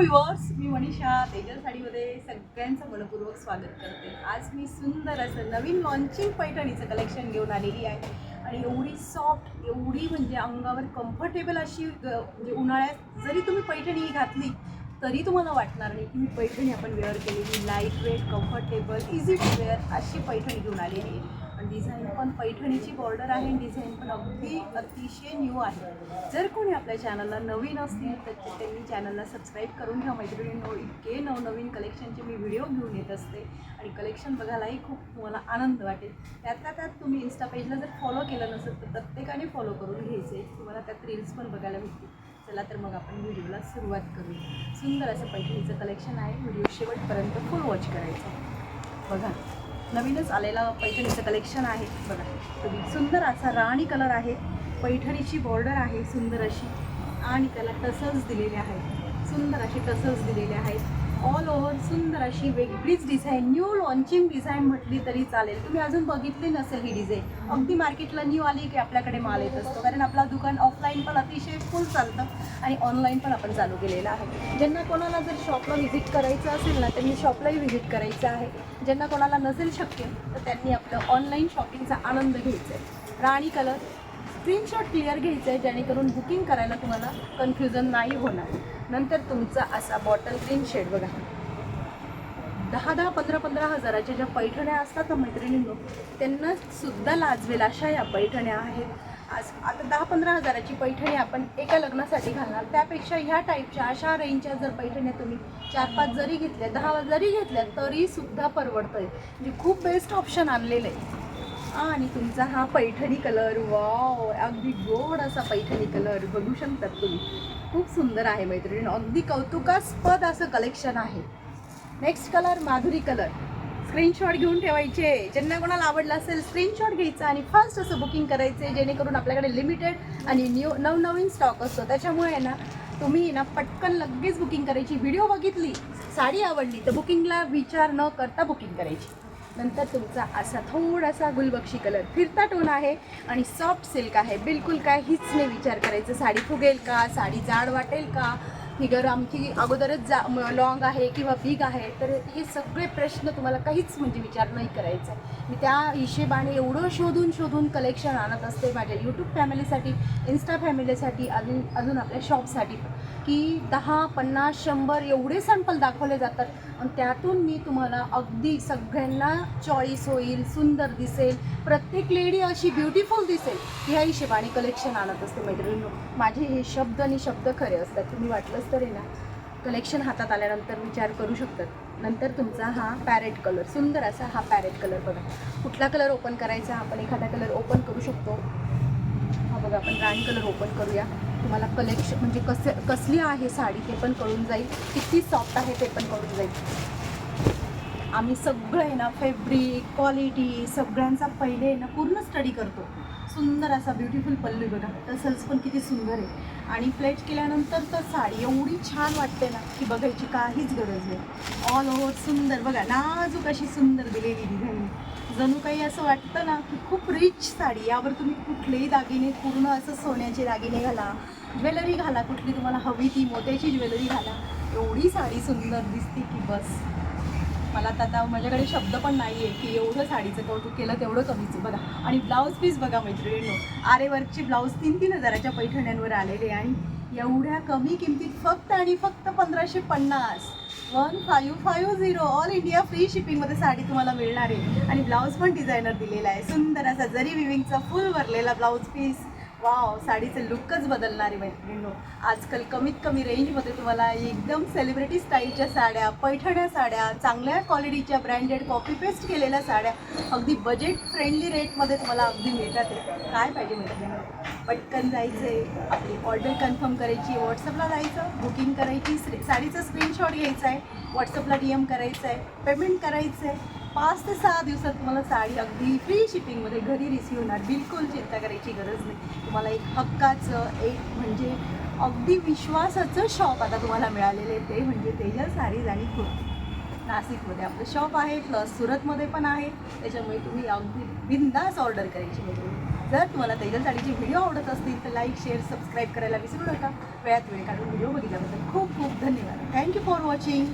Viewers मी मनीषा तेजल साडीमध्ये सगळ्यांचं मनपूर्वक स्वागत करते. आज मी सुंदर असं नवीन लॉन्चिंग पैठणीचं कलेक्शन घेऊन आलेली आहे. आणि एवढी सॉफ्ट एवढी म्हणजे अंगावर कम्फर्टेबल अशी ग- म्हणजे उन्हाळ्यात जरी तुम्ही पैठणी घातली तरी तुम्हाला वाटणार नाही की मी पैठणी आपण वेअर केलेली. Light weight comfortable easy to wear अशी पैठणी घेऊन आलेली आहे. डिझाईन पण पैठणीची बॉर्डर आहे डिझाईन पण अगदी अतिशय न्यू आहे. जर कोणी आपल्या चॅनलला नवीन असतील तर ते- त्यांनी चॅनलला सबस्क्राईब करून घ्या. मैत्रिणींनो इतके नवनवीन कलेक्शनचे मी व्हिडिओ घेऊन येत असते. आणि कलेक्शन बघायलाही खूप तुम्हाला आनंद वाटेल. त्यातल्या त्यात तुम्ही इन्स्टा पेजला जर फॉलो केलं नसेल तर प्रत्येकाने फॉलो करून घ्यायचे. तुम्हाला त्यात रील्स पण बघायला भेटतील. चला तर मग आपण व्हिडिओला सुरुवात करूया. सुंदर असं पैठणीचं कलेक्शन आहे. व्हिडिओ शेवटपर्यंत फुल वॉच करायचं. बघा. नवीनच आलेला पैठणीचं कलेक्शन आहे. बघा तुम्ही सुंदर असा राणी कलर आहे. पैठणीची बॉर्डर आहे सुंदर अशी. आणि त्याला टसल्स दिलेले आहेत. सुंदर असे टसल्स दिलेले आहेत. ऑल ओव्हर सुंदर अशी वेगळीच डिझाईन न्यू लॉन्चिंग डिझाईन म्हटली तरी चालेल. तुम्ही अजून बघितली नसेल ही डिझाईन अगदी मार्केटला न्यू आली की आपल्याकडे माल येत असतो. कारण आपला दुकान ऑफलाईन पण अतिशय फुल चालतं आणि ऑनलाईन पण आपण चालू केलेलं आहे. ज्यांना कोणाला जर शॉपला व्हिजिट करायचं असेल ना त्यांनी शॉपलाही व्हिजिट करायचं आहे. ज्यांना कोणाला नसेल शक्य तर त्यांनी आपलं ऑनलाईन शॉपिंगचा आनंद घ्यायचा आहे. राणी कलर स्क्रीनशॉट क्लिअर घ्यायचं आहे जेणेकरून बुकिंग करायला तुम्हाला कन्फ्युजन नाही होणार. नंतर तुमचा असा बॉटल ग्रीन शेड बघा. दहा दहा पंधरा पंधरा हजाराच्या ज्या पैठण्या असतात ना मैत्रिणींनो त्यांना सुद्धा लाजवेल अशा या पैठण्या आहेत. आज आता दहा पंधरा हजाराची पैठणी आपण एका लग्नासाठी घालणार. त्यापेक्षा ह्या टाईपच्या अशा रेंजच्या जर पैठण्या तुम्ही चार पाच जरी घेतल्या दहा जरी घेतल्या तरी सुद्धा परवडतं आहे म्हणजे खूप बेस्ट ऑप्शन आणलेलं आहे. आणि तुमचा हा पैठणी कलर वाव अगदी गोड असा पैठणी कलर बघू शकतात तुम्ही. खूप सुंदर आहे मैत्रिणी अगदी कौतुकास्पद असं कलेक्शन आहे. Next colour Madhuri colour screenshot घेऊन ठेवायचे. ज्यांना कोणाला आवडलं असेल स्क्रीनशॉट घ्यायचा आणि फास्ट असं बुकिंग करायचे जेणेकरून आपल्याकडे लिमिटेड आणि न्यू नवनवीन स्टॉक असतो. त्याच्यामुळे आहे ना तुम्ही ना पटकन लगेच बुकिंग करायची. व्हिडिओ बघितली साडी आवडली तर बुकिंगला विचार न करता बुकिंग करायची. नंतर तुमचा असा थोडासा गुलबक्षी कलर फिरता टोन आहे आणि सॉफ्ट सिल्क आहे. बिलकुल काय हीच नाही विचार करायचं? साडी फुगेल का? साडी जाड वाटेल का? फिगर आमची अगोदरच जा लॉंग आहे किंवा बिग आहे तर हे सगळे प्रश्न तुम्हाला काहीच म्हणजे विचार नाही करायचा. आहे मी त्या हिशेबाने एवढं शोधून शोधून कलेक्शन आणत असते माझ्या यूट्यूब फॅमिलीसाठी इन्स्टा फॅमिलीसाठी अजून अजून आपल्या शॉपसाठी पण. की दहा पन्नास शंभर एवढे सॅम्पल दाखवले जातात आणि त्यातून मी तुम्हाला अगदी सगळ्यांना चॉईस होईल सुंदर दिसेल. प्रत्येक लेडी अशी ब्युटिफुल दिसेल ह्या हिशेबाने कलेक्शन आणत असते मैत्रिणी माझे हे शब्द आणि शब्द खरे असतात तुम्ही वाटलंच तरी ना कलेक्शन हातात आल्यानंतर विचार करू शकतात. नंतर तुमचा हा पॅरेट कलर सुंदर असा हा पॅरेट कलर बघा. कुठला कलर ओपन करायचा आपण एखादा कलर ओपन करू शकतो. हा बघा आपण ब्रँड कलर ओपन करूया. तुम्हाला कलेक्शन म्हणजे कसे कसली आहे साडी ते पण कळून जाईल. किती सॉफ्ट आहे ते पण कळून जाईल. आम्ही सगळं आहे ना फॅब्रिक क्वालिटी सगळ्यांचा पहिले आहे ना पूर्ण स्टडी करतो. सुंदर असा ब्युटिफुल पल्लू बघा. तसंच पण किती सुंदर आहे. आणि प्लेट केल्यानंतर तर साडी एवढी छान वाटते ना की बघायची काहीच गरज नाही. ऑल ओव्हर सुंदर. बघा नाजूक अशी सुंदर दिलेली डिझाईन. जणू काही असं वाटतं ना की खूप रिच साडी यावर तुम्ही कुठलेही दागिने पूर्ण असं सोन्याचे दागिने घाला ज्वेलरी घाला कुठली तुम्हाला हवी ती मोत्याची ज्वेलरी घाला एवढी साडी सुंदर दिसते की बस. मला तर आता माझ्याकडे शब्द पण नाही आहे की एवढं साडीचं कौतुक केलं तेवढं कमीच. बघा आणि ब्लाऊज पीस बघा मैत्रिणींनो. आरे ब्लाऊज तीन तीन हजाराच्या पैठण्यांवर आलेले आणि एवढ्या कमी किमतीत फक्त आणि फक्त पंधराशे पन्नास. One five five zero all India free शिपिंगमध्ये sari तुम्हाला मिळणार आहे. आणि ब्लाऊज पण डिझायनर दिलेला आहे. सुंदर असा जरी विविंगचा फुल भरलेला ब्लाऊज पीस वाव साडीचं लुकच बदलणार आहे मैत्रिणींनो. आजकाल कमीत कमी रेंजमध्ये तुम्हाला एकदम सेलिब्रिटी स्टाईलच्या साड्या पैठण्या साड्या चांगल्या क्वालिटीच्या ब्रँडेड कॉपी पेस्ट केलेल्या साड्या अगदी बजेट फ्रेंडली रेटमध्ये तुम्हाला अगदी मिळतात. काय पाहिजे मैत्रिणींनो? पटकन जायचं आहे आपली ऑर्डर कन्फर्म करायची व्हॉट्सअपला जायचं बुकिंग करायची साडीचं स्क्रीनशॉट घ्यायचा आहे व्हॉट्सअपला डी एम करायचं आहे पेमेंट करायचं आहे पाच ते सहा दिवसात तुम्हाला साडी अगदी फ्री शिपिंगमध्ये घरी रिसीव्ह होणार. बिलकुल चिंता करायची गरज नाही. तुम्हाला एक हक्काचं एक म्हणजे अगदी विश्वासाचं शॉप आता तुम्हाला मिळालेलं आहे. ते म्हणजे तेजल साडीज आणि कुर्ती. नाशिकमध्ये आपलं शॉप आहे प्लस सुरतमध्ये पण आहे. त्याच्यामुळे तुम्ही अगदी बिंदास ऑर्डर करायची म्हणजे जर तुम्हाला तेजल साडीचे व्हिडिओ आवडत असतील तर लाईक शेअर सबस्क्राईब करायला विसरू नका. वेळात वेळ काढून व्हिडिओ बघितल्याबद्दल खूप खूप धन्यवाद. Thank you for watching